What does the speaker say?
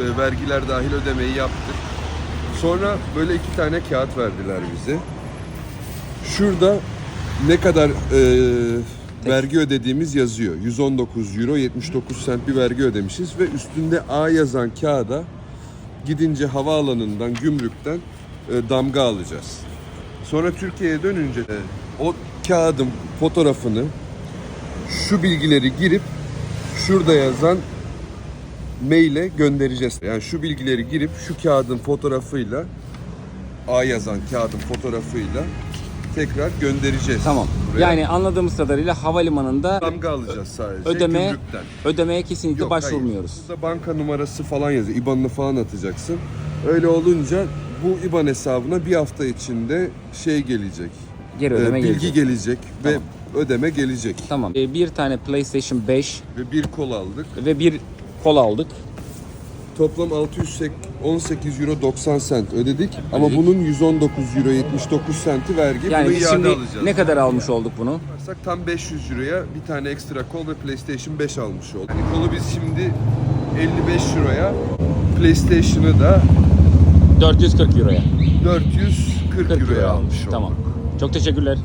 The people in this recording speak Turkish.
e, vergiler dahil ödemeyi yaptık. Sonra böyle iki tane kağıt verdiler bize. Şurada ne kadar e, vergi ödediğimiz yazıyor. 119 euro 79 sent bir vergi ödemişiz ve üstünde A yazan kağıda gidince havaalanından, gümrükten e, damga alacağız. Sonra Türkiye'ye dönünce de o kağıdın fotoğrafını şu bilgileri girip şurada yazan maile göndereceğiz. Yani şu bilgileri girip şu kağıdın fotoğrafıyla A yazan kağıdın fotoğrafıyla tekrar göndereceğiz. Tamam. buraya. Yani anladığımız kadarıyla havalimanında damga alacağız sadece ödeme gümrükten. ödemeye kesinlikle Yok, başvurmuyoruz. Hayır. Burada banka numarası falan yazıyor. IBAN'ını falan atacaksın. Öyle olunca bu IBAN hesabına bir hafta içinde şey gelecek. Geri e, ödeme bilgi gelecek. gelecek ve Tamam. ödeme gelecek. Tamam. Ee, Bir tane PlayStation 5 Ve bir kol aldık. ve bir kola aldık. Toplam 618 euro 90 sent ödedik. Ama Ödedik. bunun 119 euro 79 senti vergi. Yani Bunu biz iade şimdi alacağız. ne kadar almış olduk bunu? Yaparsak tam 500 euroya bir tane ekstra kol ve PlayStation 5 almış olduk. Yani kolu biz şimdi 55 euroya, PlayStation'ı da 440 euroya. 440 40 euroya euro almış almış. olduk. Tamam. Çok teşekkürler.